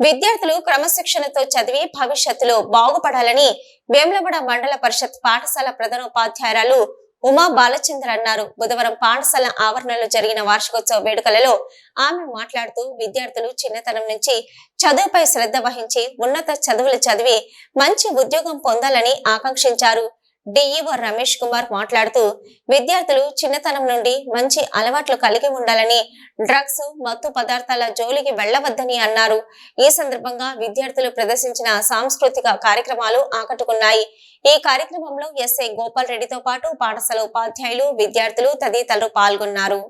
విద్యార్థులు క్రమశిక్షణతో చదివి భవిష్యత్తులో బాగుపడాలని వేములవాడ మండల పరిషత్ పాఠశాల ప్రధానోపాధ్యాయురాలు ఉమా బాలచంద్ర అన్నారు. బుధవారం పాఠశాల ఆవరణలో జరిగిన వార్షికోత్సవ వేడుకలలో ఆమె మాట్లాడుతూ విద్యార్థులు చిన్నతనం నుంచి చదువుపై శ్రద్ధ వహించి ఉన్నత చదువులు చదివి మంచి ఉద్యోగం పొందాలని ఆకాంక్షించారు. డిఈఓ రమేష్ కుమార్ మాట్లాడుతూ విద్యార్థులు చిన్నతనం నుండి మంచి అలవాట్లు కలిగి ఉండాలని డ్రగ్స్ మత్తు పదార్థాల జోలికి వెళ్ళవద్దని అన్నారు. ఈ సందర్భంగా విద్యార్థులు ప్రదర్శించిన సాంస్కృతిక కార్యక్రమాలు ఆకట్టుకున్నాయి. ఈ కార్యక్రమంలో ఎస్ఐ గోపాల్ రెడ్డితో పాటు పాఠశాల ఉపాధ్యాయులు విద్యార్థులు తదితరులు పాల్గొన్నారు.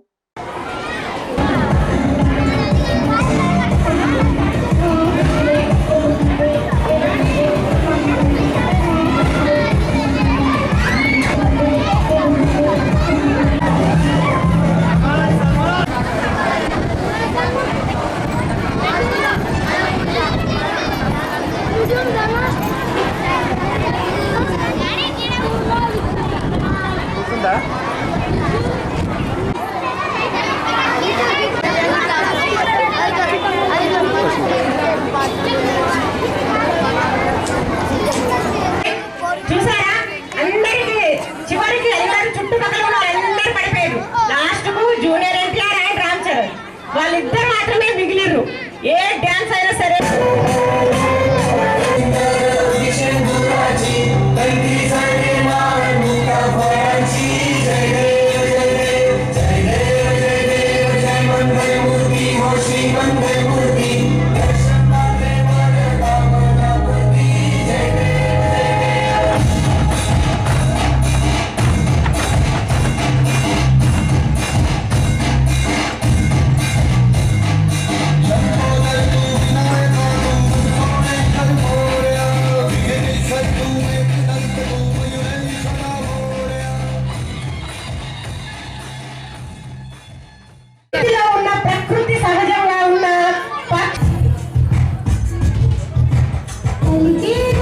Yeah.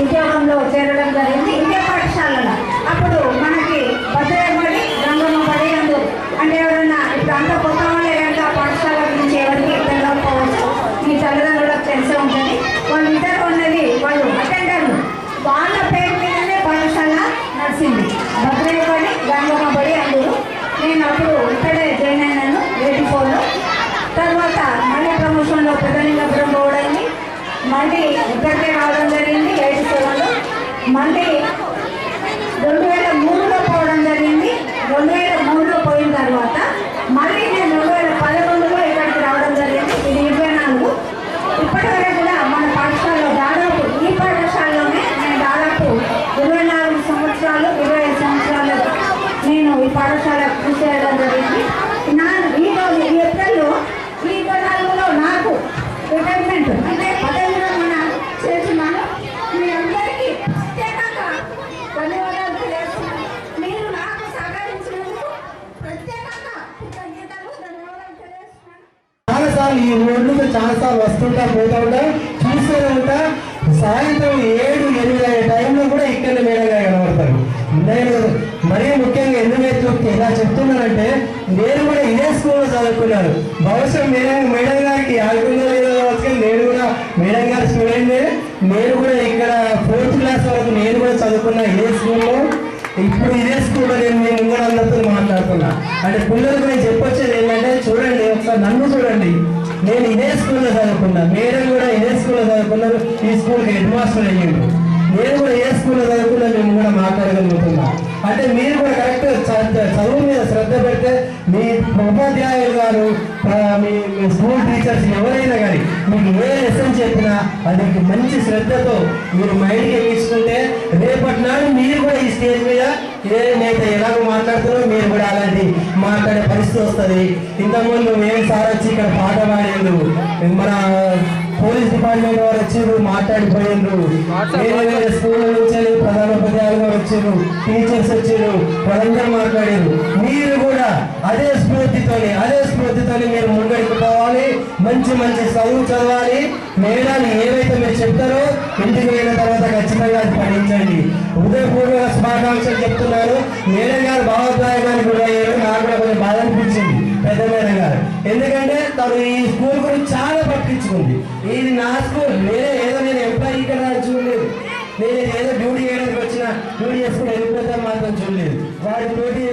ఉద్యోగంలో చేరడం జరిగింది. ఇండియా పాఠశాలలో. అప్పుడు మా మళ్ళీ ఇక్కడికే రావడం జరిగింది ఎయిటీ సెవెన్లో మళ్ళీ రెండు వేల మూడులో పోవడం జరిగింది రెండు వేల మూడులో పోయిన తర్వాత మళ్ళీ నేను రెండు వేల పదకొండులో ఇక్కడికి రావడం జరిగింది ఇది ఇరవై నాలుగు ఇప్పటి వరకు కూడా మన పాఠశాలలో దాదాపు ఈ పాఠశాలలోనే నేను దాదాపు ఇరవై నాలుగు సంవత్సరాలు ఇరవై ఐదు సంవత్సరాలు నేను ఈ పాఠశాల కృషి చేయడం జరిగింది నా ఈ రోజు ఈ ఏప్రిల్లో ఈ ఇరవై నాలుగులో నాకు రిటైర్మెంట్ అంటే పదవి విరమణ చేస్తున్నాను మీ అందరికీ ప్రత్యేకంగా ధన్యవాదాలు తెలియజేస్తున్నాను మీరు నాకు సహకరించినందుకు ప్రత్యేకంగా కృతజ్ఞతలు ధన్యవాదాలు తెలియజేస్తున్నాను చాలా సార్లు రోజు చాలా సార్లు వస్తుంటా పోతా ఉంటా చూస్తూ ఉంటా. సాయంత్రం ఏడు ఎనిమిది అయ్యే టైంలో కూడా ఇక్కడ మేడంగా కనబడతారు. నేను మరీ ముఖ్యంగా ఎందుకు ఇలా చెప్తున్నానంటే నేను కూడా ఇదే స్కూల్లో చదువుకున్నాను. బహుశా మేడం మేడం గారికి ఆడుకుందో లేదో నేను కూడా మేడం గారి స్టూడెంట్. నేను కూడా ఇక్కడ ఫోర్త్ క్లాస్ వరకు నేను కూడా చదువుకున్నా ఇదే స్కూల్లో. ఇప్పుడు ఇదే స్కూల్లో నేను మీ ముంగడ అందరితో మాట్లాడుతున్నా. అంటే పిల్లలకు నేను చెప్పొచ్చేది ఏంటంటే చూడండి ఒకసారి నన్ను చూడండి. నేను ఇదే స్కూల్లో చదువుకున్నా మేడం కూడా ఇదే స్కూల్లో చదువుకున్నారు ఈ స్కూల్కి హెడ్ మాస్టర్ అయ్యిండు. నేను కూడా ఏ స్కూల్లో చదువుకున్నా మేము కూడా మాట్లాడగలుగుతున్నా. అంటే మీరు కూడా కరెక్ట్ చదువు మీద శ్రద్ధ పెడితే మీ ఉపాధ్యాయులు గారు మీ స్కూల్ టీచర్స్ ఎవరైనా కానీ మీకు ఏ లెసన్ చెప్పినా అది మంచి శ్రద్ధతో మీరు మైండ్కి ఎక్కించుకుంటే రేపటి నాడు మీరు కూడా ఈ స్టేజ్ మీద ఏ నేత ఎలాగో మాట్లాడుతున్నారో మీరు కూడా అలాంటి మాట్లాడే పరిస్థితి వస్తుంది. ఇంతకుముందు మేము సార్ వచ్చి ఇక్కడ పాట పాడిండు మన పోలీస్ డిపార్ట్మెంట్ వారు వచ్చారు మాట్లాడిపోయిండ్రు వేరే వేరే స్కూళ్ళ నుంచి ప్రధానోపాధ్యాయులు గారు వచ్చారు టీచర్స్ వచ్చారు వాళ్ళందరూ మాట్లాడారు. మీరు కూడా అదే స్ఫూర్తితోని అదే స్ఫూర్తితోని మీరు ముంగడికి పోవాలి మంచి మంచి చదువు చదవాలి. మేడాలు ఏవైతే మీరు చెప్తారో ఇంటికి వెళ్ళిన తర్వాత ఖచ్చితంగా అది పఠించండి హృదయపూర్వక శుభాకాంక్షలు చెప్తున్నాను. మేడం గారు భావోద్వేగానికి కూడా అయ్యారు నాకు కూడా కొంచెం బాధ అనిపించింది. పెద్ద మేడం గారు. ఎందుకంటే తను ఈ స్కూల్ గురించి చాలా పట్టించుకుంది. ఇది నా స్కూల్. నేనే ఏదో నేను ఎంప్లాయీ ఇక్కడ చూడలేదు. నేను ఏదో డ్యూటీ చేయడానికి వచ్చిన డ్యూటీ చేసుకుని వెళ్ళిపోతాను మాత్రం చూడలేదు. వారి తోటి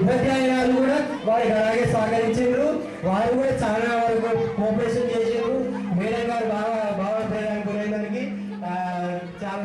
ఉపాధ్యాయురాలు కూడా వారికి అలాగే సహకరించారు. వారు కూడా చాలా వరకు కోఆపరేషన్ చేసారు